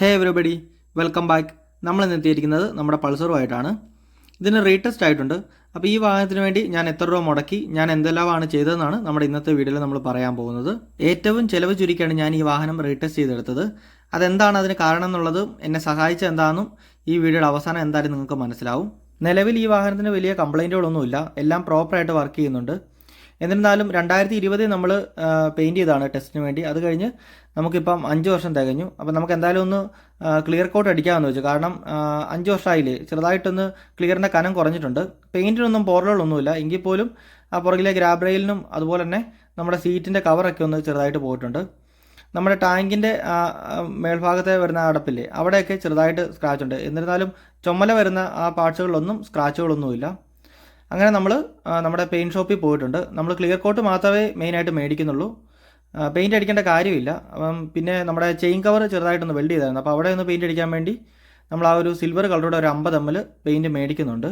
ഹേ everybody welcome back നമ്മൾ ഇന്ന് എത്തിയിരിക്കുന്നത് നമ്മുടെ പൾസറുമായിട്ടാണ്. ഇതിന് റീടെസ്റ്റ് ആയിട്ടുണ്ട്. അപ്പോൾ ഈ വാഹനത്തിന് വേണ്ടി ഞാൻ എത്ര രൂപ മുടക്കി ഞാൻ എന്തെല്ലാമാണ് ചെയ്തതെന്നാണ് നമ്മുടെ ഇന്നത്തെ വീഡിയോയിൽ നമ്മൾ പറയാൻ പോകുന്നത്. ഏറ്റവും ചിലവ് ചുരുക്കിയാണ് ഞാൻ ഈ വാഹനം റീടെസ്റ്റ് ചെയ്തെടുത്തത്. അതെന്താണ് അതിന് കാരണം എന്നുള്ളതും എന്നെ സഹായിച്ച എന്താണെന്നും ഈ വീഡിയോയുടെ അവസാനം എന്തായാലും നിങ്ങൾക്ക് മനസ്സിലാവും. നിലവിൽ ഈ വാഹനത്തിന് വലിയ കംപ്ലൈന്റുകളൊന്നുമില്ല എല്ലാം പ്രോപ്പറായിട്ട് വർക്ക് ചെയ്യുന്നുണ്ട്. എന്നിരുന്നാലും രണ്ടായിരത്തി ഇരുപതിൽ നമ്മൾ പെയിന്റ് ചെയ്താണ് ടെസ്റ്റിന് വേണ്ടി. അത് കഴിഞ്ഞ് നമുക്കിപ്പം അഞ്ച് വർഷം തികഞ്ഞു. അപ്പം നമുക്ക് എന്തായാലും ഒന്ന് ക്ലിയർ കോട്ട് അടിക്കാമെന്ന് വെച്ചു. കാരണം അഞ്ച് വർഷമായില്ലേ ചെറുതായിട്ടൊന്ന് ക്ലിയറിന്റെ കനം കുറഞ്ഞിട്ടുണ്ട്. പെയിന്റിനൊന്നും പോറലുകളൊന്നുമില്ല എങ്കിൽ പോലും ആ പുറകിലെ ഗ്രാബ്രയിലിനും അതുപോലെ തന്നെ നമ്മുടെ സീറ്റിന്റെ കവറൊക്കെ ഒന്ന് ചെറുതായിട്ട് പോയിട്ടുണ്ട്. നമ്മുടെ ടാങ്കിന്റെ മേൽഭാഗത്തെ വരുന്ന അടപ്പില്ലേ? അവിടെയൊക്കെ ചെറുതായിട്ട് സ്ക്രാച്ച് ഉണ്ട്. എന്നിരുന്നാലും ചുമല വരുന്ന ആ പാർട്സുകളിലൊന്നും സ്ക്രാച്ചുകളൊന്നുമില്ല അങ്ങനെ നമ്മൾ നമ്മുടെ പെയിന്റ് ഷോപ്പിൽ പോയിട്ടുണ്ട്. നമ്മൾ ക്ലിയർ കോട്ട് മാത്രമേ മെയിനായിട്ട് മേടിക്കുന്നുള്ളൂ. പെയിന്റ് അടിക്കേണ്ട കാര്യമില്ല. അപ്പം പിന്നെ നമ്മുടെ ചെയിൻ കവർ ചെറുതായിട്ടൊന്ന് വെൽഡ് ചെയ്തായിരുന്നു. അപ്പോൾ അവിടെ ഒന്ന് പെയിന്റ് അടിക്കാൻ വേണ്ടി നമ്മൾ ആ ഒരു സിൽവർ കളറുടെ ഒരു അമ്പത് എം എൽ പെയിന്റ് മേടിക്കുന്നുണ്ട്.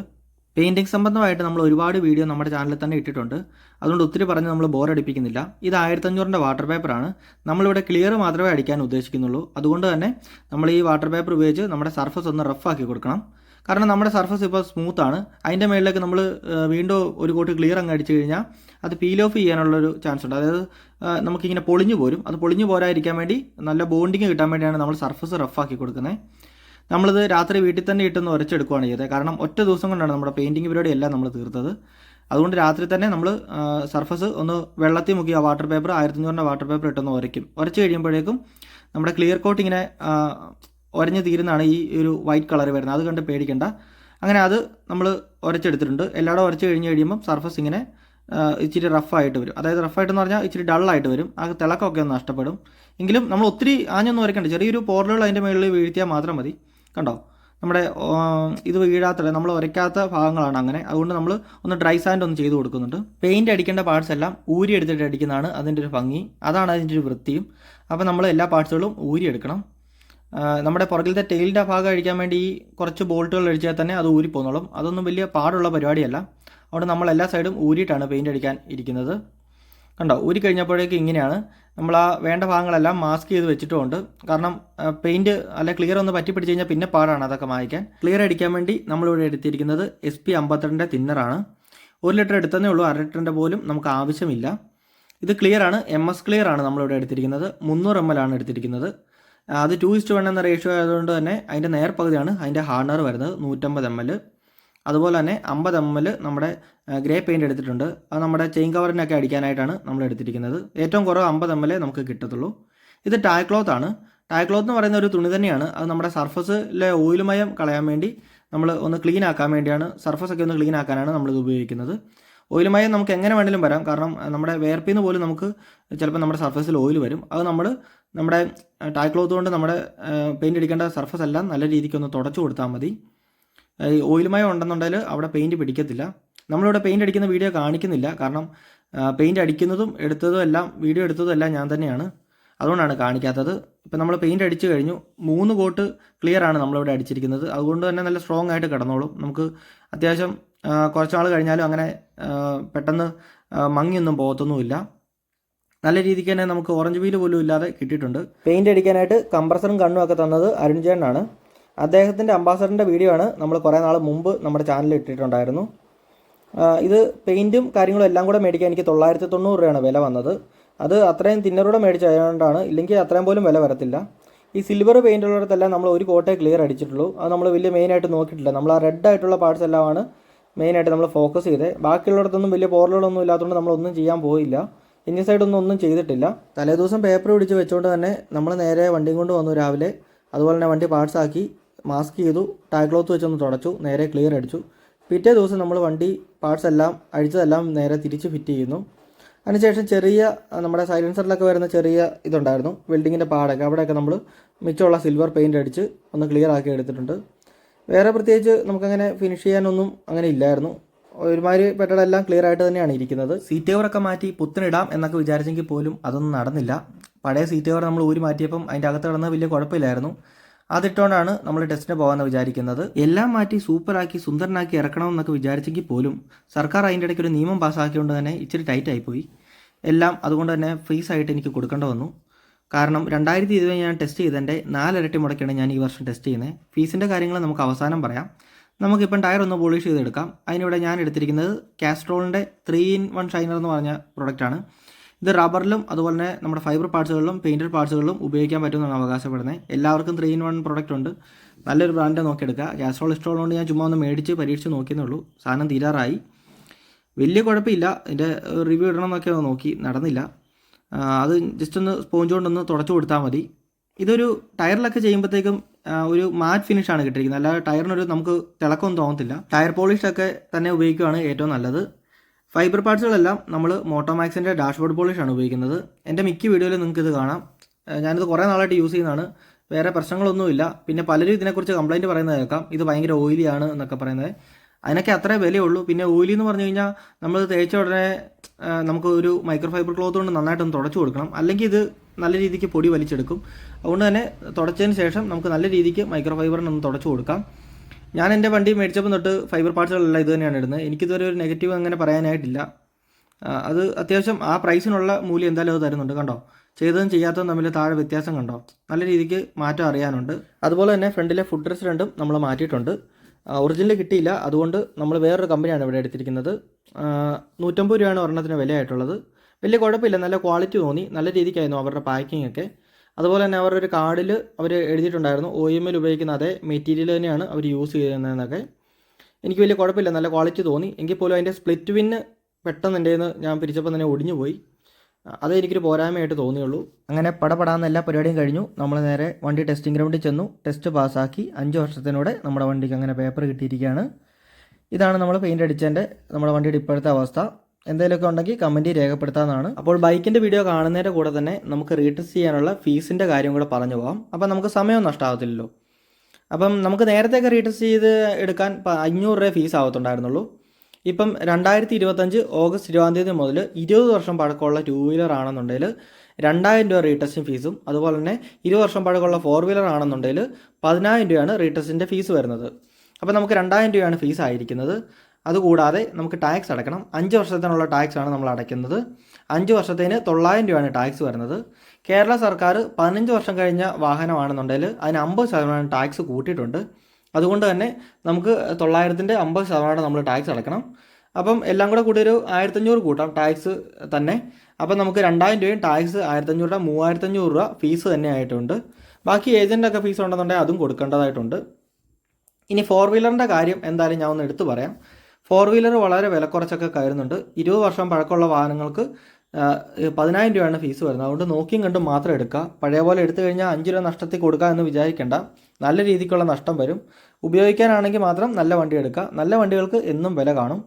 പെയിന്റിങ് സംബന്ധമായിട്ട് നമ്മൾ ഒരുപാട് വീഡിയോ നമ്മുടെ ചാനലിൽ തന്നെ ഇട്ടിട്ടുണ്ട്. അതുകൊണ്ട് ഒത്തിരി പറഞ്ഞ് നമ്മൾ ബോറടിപ്പിക്കുന്നില്ല ഇത് ആയിരത്തഞ്ഞൂറിന്റെ വാട്ടർ പേപ്പറാണ് നമ്മളിവിടെ ക്ലിയർ മാത്രമേ അടിക്കാൻ ഉദ്ദേശിക്കുന്നുള്ളൂ. അതുകൊണ്ട് തന്നെ നമ്മൾ ഈ വാട്ടർ പേപ്പർ ഉപയോഗിച്ച് നമ്മുടെ സർഫസ് ഒന്ന് റഫ് ആക്കി കൊടുക്കണം. കാരണം നമ്മുടെ സർഫസ് ഇപ്പോൾ സ്മൂത്ത് ആണ്. അതിന്റെ മേളിലേക്ക് നമ്മൾ വീണ്ടും ഒരു കോട്ട് ക്ലിയർ അങ്ങ് അടിച്ചു കഴിഞ്ഞാൽ അത് പീൽ ഓഫ് ചെയ്യാനുള്ളൊരു ചാൻസ് ഉണ്ട്. അതായത് നമുക്കിങ്ങനെ പൊളിഞ്ഞു പോരും. അത് പൊളിഞ്ഞു പോരാതിരിക്കാൻ വേണ്ടി നല്ല ബോണ്ടിങ് കിട്ടാൻ വേണ്ടിയാണ് നമ്മൾ സർഫസ് റഫ് ആക്കി കൊടുക്കുന്നത്. നമ്മളിത് രാത്രി വീട്ടിൽ തന്നെ ഇട്ടൊന്ന് ഉരച്ചെടുക്കുകയാണ് ചെയ്തത്. കാരണം ഒറ്റ ദിവസം കൊണ്ടാണ് നമ്മുടെ പെയിന്റിങ് പരിപാടി എല്ലാം നമ്മൾ തീർത്തത്. അതുകൊണ്ട് രാത്രി തന്നെ നമ്മൾ സർഫസ് ഒന്ന് വെള്ളത്തിൽ മുക്കി ആ വാട്ടർ പേപ്പർ ആയിരത്തഞ്ഞൂറിന്റെ വാട്ടർ പേപ്പർ ഇട്ടൊന്ന് ഉരയ്ക്കും ഉരച്ച് കഴിയുമ്പോഴേക്കും നമ്മുടെ ക്ലിയർ കോട്ട് ഇങ്ങനെ ഉരഞ്ഞ് തീരുന്നതാണ് ഈ ഒരു വൈറ്റ് കളർ വരുന്നത്. അത് കണ്ട് പേടിക്കണ്ട. അങ്ങനെ അത് നമ്മൾ ഉരച്ചെടുത്തിട്ടുണ്ട് എല്ലായിടും ഉരച്ച് കഴിഞ്ഞ് കഴിയുമ്പം സർഫസ് ഇങ്ങനെ ഇച്ചിരി റഫായിട്ട് വരും. അതായത് റഫായിട്ടെന്ന് പറഞ്ഞാൽ ഇച്ചിരി ഡള്ളായിട്ട് വരും. ആ തിളക്കമൊക്കെ ഒന്ന് നഷ്ടപ്പെടും. എങ്കിലും നമ്മൾ ഒത്തിരി ആഞ്ഞൊന്നും ഒരക്കേണ്ട ചെറിയൊരു പോറലുകൾ അതിന്റെ മുകളിൽ വീഴ്ത്തിയാൽ മാത്രം മതി. കണ്ടോ? നമ്മുടെ ഇത് വീഴാത്ത നമ്മൾ ഉരയ്ക്കാത്ത ഭാഗങ്ങളാണ് അങ്ങനെ. അതുകൊണ്ട് നമ്മൾ ഒന്ന് ഡ്രൈ സാൻഡ് ഒന്ന് ചെയ്ത് കൊടുക്കുന്നുണ്ട്. പെയിന്റ് അടിക്കേണ്ട പാർട്സ് എല്ലാം ഊരി എടുത്തിട്ട് അടിക്കുന്നതാണ് അതിന്റെ ഒരു ഭംഗി. അതാണ് അതിന്റെ ഒരു വൃത്തിയും. അപ്പോൾ നമ്മൾ എല്ലാ പാർട്സുകളും ഊരി എടുക്കണം. നമ്മുടെ പുറകിലത്തെ ടെയിലിന്റെ ഭാഗം അഴിക്കാൻ വേണ്ടി ഈ കുറച്ച് ബോൾട്ടുകൾ അടിച്ചാൽ തന്നെ അത് ഊരി പോന്നോളും അതൊന്നും വലിയ പാടുള്ള പരിപാടിയല്ല. അതുകൊണ്ട് നമ്മൾ എല്ലാ സൈഡും ഊരിയിട്ടാണ് പെയിന്റ് അടിക്കാൻ ഇരിക്കുന്നത്. കണ്ടോ ഊരി കഴിഞ്ഞപ്പോഴേക്ക് ഇങ്ങനെയാണ്. നമ്മൾ ആ വേണ്ട ഭാഗങ്ങളെല്ലാം മാസ്ക് ചെയ്ത് വെച്ചിട്ടുമുണ്ട്. കാരണം പെയിന്റ് അല്ലെ ക്ലിയർ ഒന്ന് പറ്റി പിടിച്ച് കഴിഞ്ഞാൽ പിന്നെ പാടാണ് അതൊക്കെ മായ്ക്കാൻ. ക്ലിയർ അടിക്കാൻ വേണ്ടി നമ്മളിവിടെ എടുത്തിരിക്കുന്നത് എസ് പി അമ്പത്തിരണ്ടിന്റെ തിന്നറാണ് ഒരു ലിറ്റർ എടുത്തതേ ഉള്ളൂ അര ലിറ്ററിന്റെ പോലും നമുക്ക് ആവശ്യമില്ല. ഇത് ക്ലിയർ ആണ് എം എസ് ക്ലിയർ ആണ് നമ്മളിവിടെ എടുത്തിരിക്കുന്നത്. മുന്നൂറ് എം എൽ ആണ് എടുത്തിരിക്കുന്നത്. അത് ടു ഇസ്റ്റ് വൺ എന്ന റേഷ്യോ ആയതുകൊണ്ട് തന്നെ അതിന്റെ നേർപകുതിയാണ് അതിന്റെ ഹാർണർ വരുന്നത് നൂറ്റമ്പത് എം എൽ അതുപോലെ തന്നെ അമ്പത് എം എൽ നമ്മുടെ ഗ്രേ പെയിന്റ് എടുത്തിട്ടുണ്ട്. അത് നമ്മുടെ ചെയിൻ കവറിനൊക്കെ അടിക്കാനായിട്ടാണ് നമ്മൾ എടുത്തിരിക്കുന്നത്. ഏറ്റവും കുറവ് അമ്പത് എം എൽ നമുക്ക് കിട്ടത്തുള്ളൂ. ഇത് ടായ് ക്ലോത്ത് ആണ്. ടായ് ക്ലോത്ത് എന്ന് പറയുന്ന ഒരു തുണി തന്നെയാണ്. അത് നമ്മുടെ സർഫസിലെ ഓയിലുമയം കളയാൻ വേണ്ടി നമ്മൾ ഒന്ന് ക്ലീൻ ആക്കാൻ വേണ്ടിയാണ് സർഫസ് ഒക്കെ ഒന്ന് ക്ലീൻ ആക്കാനാണ് നമ്മളിത് ഉപയോഗിക്കുന്നത്. ഓയിലുമയം നമുക്ക് എങ്ങനെ വേണമെങ്കിലും വരാം. കാരണം നമ്മുടെ വേർപ്പിൽ നിന്ന് പോലും നമുക്ക് ചിലപ്പോൾ നമ്മുടെ സർഫസിൽ ഓയിൽ വരും. അത് നമ്മൾ നമ്മുടെ ടായ് ക്ലോത്ത് കൊണ്ട് നമ്മുടെ പെയിന്റ് അടിക്കേണ്ട സർഫസ് എല്ലാം നല്ല രീതിക്ക് ഒന്ന് തുടച്ചു കൊടുത്താൽ മതി. ഈ ഓയിൽ മയം ഉണ്ടെന്നുണ്ടെങ്കിൽ അവിടെ പെയിന്റ് പിടിക്കത്തില്ല. നമ്മളിവിടെ പെയിന്റ് അടിക്കുന്ന വീഡിയോ കാണിക്കുന്നില്ല. കാരണം പെയിന്റ് അടിക്കുന്നതും എടുത്തതും എല്ലാം വീഡിയോ എടുത്തതും എല്ലാം ഞാൻ തന്നെയാണ്. അതുകൊണ്ടാണ് കാണിക്കാത്തത്. ഇപ്പം നമ്മൾ പെയിന്റ് അടിച്ചു കഴിഞ്ഞു. മൂന്ന് കോട്ട് ക്ലിയർ ആണ് നമ്മളിവിടെ അടിച്ചിരിക്കുന്നത്. അതുകൊണ്ട് തന്നെ നല്ല സ്ട്രോങ് ആയിട്ട് കിടന്നോളും. നമുക്ക് അത്യാവശ്യം കുറച്ച് നാൾ കഴിഞ്ഞാലും അങ്ങനെ പെട്ടെന്ന് മങ്ങിയൊന്നും പോകത്തൊന്നുമില്ല. നല്ല രീതിക്ക് തന്നെ നമുക്ക് ഓറഞ്ച് വീൽ പോലും ഇല്ലാതെ കിട്ടിയിട്ടുണ്ട്. പെയിന്റ് അടിക്കാനായിട്ട് കംപ്രസറും കണ്ണും ഒക്കെ തന്നത് അരുൺ ചേട്ടനാണ്. അദ്ദേഹത്തിന്റെ അംബാസഡറിന്റെ വീഡിയോ ആണ് നമ്മൾ കുറേ നാൾ മുമ്പ് നമ്മുടെ ചാനലിൽ ഇട്ടിട്ടുണ്ടായിരുന്നു. ഇത് പെയിന്റും കാര്യങ്ങളും എല്ലാം കൂടെ മേടിക്കാൻ എനിക്ക് തൊള്ളായിരത്തി തൊണ്ണൂറ് രൂപയാണ് വില വന്നത്. അത് അത്രയും തിന്നറൂടെ മേടിച്ചതുകൊണ്ടാണ് ഇല്ലെങ്കിൽ അത്രയും പോലും വില വരത്തില്ല. ഈ സിൽവർ പെയിന്റ് ഉള്ളിടത്തെല്ലാം നമ്മൾ ഒരു കോട്ടേ ക്ലിയർ അടിച്ചിട്ടുള്ളൂ. അത് നമ്മൾ വലിയ മെയിനായിട്ട് നോക്കിയിട്ടില്ല. നമ്മൾ ആ റെഡ് ആയിട്ടുള്ള പാർട്സ് എല്ലാമാണ് മെയിനായിട്ട് നമ്മൾ ഫോക്കസ് ചെയ്തത്. ബാക്കിയുള്ളിടത്തൊന്നും വലിയ പോറലുകളൊന്നും ഇല്ലാത്തതുകൊണ്ട് നമ്മളൊന്നും ചെയ്യാൻ പോയില്ല. ഇനി സൈഡൊന്നും ഒന്നും ചെയ്തിട്ടില്ല. തലേദിവസം പേപ്പർ പിടിച്ച് വെച്ചുകൊണ്ട് തന്നെ നമ്മൾ നേരെ വണ്ടിയും കൊണ്ട് വന്നു രാവിലെ. അതുപോലെ തന്നെ വണ്ടി പാർട്സ് ആക്കി. മാസ്ക് ചെയ്തു ടാഗ് ക്ലോത്ത് വെച്ചൊന്ന് തുടച്ചു നേരെ ക്ലിയർ അടിച്ചു. പിറ്റേ ദിവസം നമ്മൾ വണ്ടി പാർട്സ് എല്ലാം അഴിച്ചതെല്ലാം നേരെ തിരിച്ച് ഫിറ്റ് ചെയ്യുന്നു. അതിനുശേഷം ചെറിയ നമ്മുടെ സൈലൻസറിലൊക്കെ വരുന്ന ചെറിയ ഇതുണ്ടായിരുന്നു വെൽഡിങ്ങിന്റെ പാടൊക്കെ. അവിടെയൊക്കെ നമ്മൾ മിച്ചമുള്ള സിൽവർ പെയിന്റ് അടിച്ച് ഒന്ന് ക്ലിയർ ആക്കി എടുത്തിട്ടുണ്ട്. വേറെ പ്രത്യേകിച്ച് നമുക്കങ്ങനെ ഫിനിഷ് ചെയ്യാനൊന്നും അങ്ങനെ ഇല്ലായിരുന്നു. ഒരുമാതിരി പെട്ടതെല്ലാം ക്ലിയർ ആയിട്ട് തന്നെയാണ് ഇരിക്കുന്നത്. സീറ്റ് കവറൊക്കെ മാറ്റി പുത്തനിടാം എന്നൊക്കെ വിചാരിച്ചെങ്കിൽ പോലും അതൊന്നും നടന്നില്ല. പഴയ സീറ്റ് കവർ നമ്മൾ ഊരി മാറ്റിയപ്പം അതിന്റെ അകത്ത് കിടന്ന് വലിയ കുഴപ്പമില്ലായിരുന്നു. അതിട്ടുകൊണ്ടാണ് നമ്മൾ ടെസ്റ്റിന് പോകാമെന്ന് വിചാരിക്കുന്നത്. എല്ലാം മാറ്റി സൂപ്പറാക്കി സുന്ദരനാക്കി ഇറക്കണമെന്നൊക്കെ വിചാരിച്ചെങ്കിൽ പോലും സർക്കാർ അതിന്റെ ഇടയ്ക്ക് ഒരു നിയമം പാസ്സാക്കിയതുകൊണ്ട് തന്നെ ഇച്ചിരി ടൈറ്റ് ആയിപ്പോയി എല്ലാം അതുകൊണ്ട് തന്നെ ഫ്രീസ് ആയിട്ട് എനിക്ക് കൊടുക്കേണ്ട വന്നു. കാരണം രണ്ടായിരത്തി ഇരുപത് ഞാൻ ടെസ്റ്റ് ചെയ്തതിന്റെ നാലിരട്ടി മുടക്കിയാണ് ഞാൻ ഈ വർഷം ടെസ്റ്റ് ചെയ്യുന്നത്. ഫീസിന്റെ കാര്യങ്ങൾ നമുക്ക് അവസാനം പറയാം. നമുക്കിപ്പം ടയർ ഒന്ന് പോളിഷ് ചെയ്തെടുക്കാം. അതിനിവിടെ ഞാൻ എടുത്തിരിക്കുന്നത് കാസ്ട്രോളിന്റെ ത്രീ ഇൻ വൺ ഷൈനർ എന്ന് പറഞ്ഞ പ്രൊഡക്റ്റാണ് ഇത് റബ്ബറിലും അതുപോലെ തന്നെ നമ്മുടെ ഫൈബർ പാർട്സുകളിലും പെയിന്റഡ് പാർട്സുകളിലും ഉപയോഗിക്കാൻ പറ്റുമെന്നാണ് അവകാശപ്പെടുന്നത്. എല്ലാവർക്കും ത്രീ ഇൻ വൺ പ്രൊഡക്റ്റ് ഉണ്ട്. നല്ലൊരു ബ്രാൻഡ് നോക്കിയെടുക്കുക. കാസ്ട്രോൾ ഇഷ്ടമുള്ളതുകൊണ്ട് ഞാൻ ചുമ്മാ ഒന്ന് മേടിച്ച് പരീക്ഷിച്ച് നോക്കിയെന്നേ ഉള്ളൂ സാധനം തീരാറായി. വലിയ കുഴപ്പമില്ല. ഇതിന്റെ റിവ്യൂ ഇടണം എന്നൊക്കെ നോക്കി. നടന്നില്ല. അത് ജസ്റ്റ് ഒന്ന് സ്പോഞ്ച് കൊണ്ടൊന്ന് തുടച്ചു കൊടുത്താൽ മതി. ഇതൊരു ടയറിലൊക്കെ ചെയ്യുമ്പോഴത്തേക്കും ഒരു മാറ്റ് ഫിനിഷാണ് കിട്ടിയിരിക്കുന്നത്. അല്ലാതെ ടയറിനൊരു നമുക്ക് തിളക്കമൊന്നും തോന്നത്തില്ല. ടയർ പോളിഷൊക്കെ തന്നെ ഉപയോഗിക്കുകയാണ് ഏറ്റവും നല്ലത്. ഫൈബർ പാർട്സുകളെല്ലാം നമ്മൾ മോട്ടോമാക്സിന്റെ ഡാഷ്ബോർഡ് പോളിഷാണ് ഉപയോഗിക്കുന്നത്. എന്റെ മിക്ക വീഡിയോയിലും നിങ്ങൾക്ക് ഇത് കാണാം. ഞാനിത് കുറേ നാളായിട്ട് യൂസ് ചെയ്യുന്നതാണ്. വേറെ പ്രശ്നങ്ങളൊന്നുമില്ല. പിന്നെ പലരും ഇതിനെക്കുറിച്ച് കംപ്ലൈന്റ് പറയുന്നത് കേൾക്കാം. ഇത് ഭയങ്കര ഓയിലിയാണ് എന്നൊക്കെ പറയുന്നത്. അതിനൊക്കെ അത്രേ വിലയുള്ളൂ. പിന്നെ ഓയിലി എന്ന് പറഞ്ഞു കഴിഞ്ഞാൽ നമ്മൾ തേച്ച ഉടനെ നമുക്ക് ഒരു മൈക്രോ ഫൈബർ ക്ലോത്ത് കൊണ്ട് നന്നായിട്ടൊന്ന് തുടച്ചു കൊടുക്കണം. അല്ലെങ്കിൽ ഇത് നല്ല രീതിക്ക് പൊടി വലിച്ചെടുക്കും. അതുകൊണ്ട് തന്നെ തുടച്ചതിന് ശേഷം നമുക്ക് നല്ല രീതിക്ക് മൈക്രോ ഫൈബറിനൊന്ന് തുടച്ചു കൊടുക്കാം. ഞാൻ എന്റെ വണ്ടി മേടിച്ചപ്പോൾ തൊട്ട് ഫൈബർ പാർട്സുകളെല്ലാം ഇത് തന്നെയാണ് ഇടുന്നത്. എനിക്കിതുവരെ ഒരു നെഗറ്റീവ് അങ്ങനെ പറയാനായിട്ടില്ല. അത് അത്യാവശ്യം ആ പ്രൈസിനുള്ള മൂല്യം എന്തായാലും അത് തരുന്നുണ്ട് കണ്ടോ? ചെയ്തതും ചെയ്യാത്തതും തമ്മിൽ താഴെ വ്യത്യാസം കണ്ടോ? നല്ല രീതിക്ക് മാറ്റം അറിയാനുണ്ട്. അതുപോലെ തന്നെ ഫ്രണ്ടിലെ ഫുഡ് റെസ്റ്റ് രണ്ടും നമ്മൾ മാറ്റിയിട്ടുണ്ട്. ഒറിജിനൽ കിട്ടിയില്ല. അതുകൊണ്ട് നമ്മൾ വേറൊരു കമ്പനിയാണ് ഇവിടെ എടുത്തിരിക്കുന്നത്. നൂറ്റമ്പത് രൂപയാണ് ഒരെണ്ണത്തിന് വിലയായിട്ടുള്ളത്. വലിയ കുഴപ്പമില്ല. നല്ല ക്വാളിറ്റി തോന്നി. നല്ല രീതിക്കായിരുന്നു അവരുടെ പാക്കിംഗ് ഒക്കെ. അതുപോലെ തന്നെ അവരുടെ ഒരു കാർഡിൽ അവർ എഴുതിയിട്ടുണ്ടായിരുന്നു ഒ എം എൽ ഉപയോഗിക്കുന്ന അതേ മെറ്റീരിയൽ തന്നെയാണ് അവർ യൂസ് ചെയ്യുന്നതെന്നൊക്കെ. എനിക്ക് വലിയ കുഴപ്പമില്ല നല്ല ക്വാളിറ്റി തോന്നി. എങ്കിൽ പോലും അതിന്റെ സ്പ്ലിറ്റ് വിന്ന് പെട്ടെന്ന് എന്റെ ഞാൻ പിരിച്ചപ്പോൾ തന്നെ ഒടിഞ്ഞു പോയി. അതേ എനിക്കൊരു പോരായ്മയായിട്ട് തോന്നിയുള്ളൂ. അങ്ങനെ പടപടാന്ന് എല്ലാ പരിപാടിയും കഴിഞ്ഞു. നമ്മൾ നേരെ വണ്ടി ടെസ്റ്റിംഗ് ഗ്രൗണ്ടിൽ ചെന്നു. ടെസ്റ്റ് പാസ്സാക്കി അഞ്ച് വർഷത്തിനൂടെ നമ്മുടെ വണ്ടിക്ക് അങ്ങനെ പേപ്പർ കിട്ടിയിരിക്കുകയാണ്. ഇതാണ് നമ്മൾ പെയിന്റ് അടിച്ചതിന്റെ നമ്മുടെ വണ്ടിയുടെ ഇപ്പോഴത്തെ അവസ്ഥ. എന്തെങ്കിലുമൊക്കെ ഉണ്ടെങ്കിൽ കമന്റ് രേഖപ്പെടുത്താവുന്നതാണ്. അപ്പോൾ ബൈക്കിന്റെ വീഡിയോ കാണുന്നതിന്റെ കൂടെ തന്നെ നമുക്ക് റീടെസ്റ്റ് ചെയ്യാനുള്ള ഫീസിന്റെ കാര്യം കൂടെ പറഞ്ഞു പോകാം അപ്പോൾ നമുക്ക് സമയം നഷ്ടമാകത്തില്ലല്ലോ അപ്പം നമുക്ക് നേരത്തെയൊക്കെ റീടെസ്റ്റ് ചെയ്ത് എടുക്കാൻ അഞ്ഞൂറ് രൂപ ഫീസ് ആവത്തുണ്ടായിരുന്നുള്ളൂ. ഇപ്പം രണ്ടായിരത്തി ഇരുപത്തഞ്ച് ഓഗസ്റ്റ് ഇരുപതാം തീയതി മുതൽ ഇരുപത് വർഷം പഴക്കമുള്ള ടൂ വീലർ ആണെന്നുണ്ടെങ്കിൽ രണ്ടായിരം രൂപ റീടെസ്റ്റിംഗ് ഫീസും അതുപോലെ തന്നെ ഇരുപത് വർഷം പഴക്കമുള്ള ഫോർ വീലർ ആണെന്നുണ്ടെങ്കിൽ പതിനായിരം രൂപയാണ് റീടെസ്റ്റിന്റെ ഫീസ് വരുന്നത്. അപ്പോൾ നമുക്ക് രണ്ടായിരം രൂപയാണ് ഫീസ് ആയിരിക്കുന്നത്. അതുകൂടാതെ നമുക്ക് ടാക്സ് അടക്കണം. അഞ്ച് വർഷത്തിനുള്ള ടാക്സ് ആണ് നമ്മൾ അടയ്ക്കുന്നത്. അഞ്ച് വർഷത്തേന് തൊള്ളായിരം രൂപയാണ് ടാക്സ് വരുന്നത്. കേരള സർക്കാർ പതിനഞ്ച് വർഷം കഴിഞ്ഞ വാഹനമാണെന്നുണ്ടെങ്കിൽ അതിന് അമ്പത് ശതമാനം ടാക്സ് കൂട്ടിയിട്ടുണ്ട്. അതുകൊണ്ട് തന്നെ നമുക്ക് തൊള്ളായിരത്തിന്റെ അമ്പത് ശതമാനം നമ്മൾ ടാക്സ് അടക്കണം. അപ്പം എല്ലാം കൂടെ കൂടി ഒരു ആയിരത്തഞ്ഞൂറ് കൂട്ടാം ടാക്സ് തന്നെ. അപ്പം നമുക്ക് രണ്ടായിരം രൂപയും ടാക്സ് ആയിരത്തഞ്ഞൂറ് രൂപ മൂവായിരത്തഞ്ഞൂറ് രൂപ ഫീസ് തന്നെ ആയിട്ടുണ്ട്. ബാക്കി ഏജന്റൊക്കെ ഫീസ് ഉണ്ടെന്നുണ്ടെങ്കിൽ അതും കൊടുക്കേണ്ടതായിട്ടുണ്ട്. ഇനി ഫോർ വീലറിന്റെ കാര്യം എന്തായാലും ഞാൻ ഒന്ന് എടുത്തു പറയാം. ഫോർ വീലർ വളരെ വില കുറച്ചൊക്കെ കയറുന്നുണ്ട്. ഇരുപത് വർഷം പഴക്കമുള്ള വാഹനങ്ങൾക്ക് പതിനായിരം രൂപയാണ് ഫീസ് വരുന്നത്. അതുകൊണ്ട് നോക്കിയും കണ്ടും മാത്രം എടുക്കുക. പഴയ പോലെ എടുത്തു കഴിഞ്ഞാൽ അഞ്ച് രൂപ നഷ്ടത്തിൽ കൊടുക്കുക എന്ന് വിചാരിക്കേണ്ട. നല്ല രീതിക്കുള്ള നഷ്ടം വരും. ഉപയോഗിക്കാനാണെങ്കിൽ മാത്രം നല്ല വണ്ടി എടുക്കുക. നല്ല വണ്ടികൾക്ക് എന്നും വില കാണും.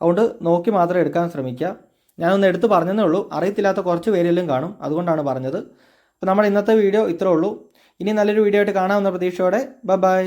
അതുകൊണ്ട് നോക്കി മാത്രം എടുക്കാൻ ശ്രമിക്കുക. ഞാനൊന്ന് എടുത്ത് പറഞ്ഞതേ ഉള്ളൂ. അറിയത്തില്ലാത്ത കുറച്ച് പേരെല്ലാം കാണും. അതുകൊണ്ടാണ് പറഞ്ഞത്. അപ്പോൾ നമ്മുടെ ഇന്നത്തെ വീഡിയോ ഇത്രേ ഉള്ളൂ. ഇനി നല്ലൊരു വീഡിയോ ആയിട്ട് കാണാമെന്ന പ്രതീക്ഷയോടെ. Bye bye.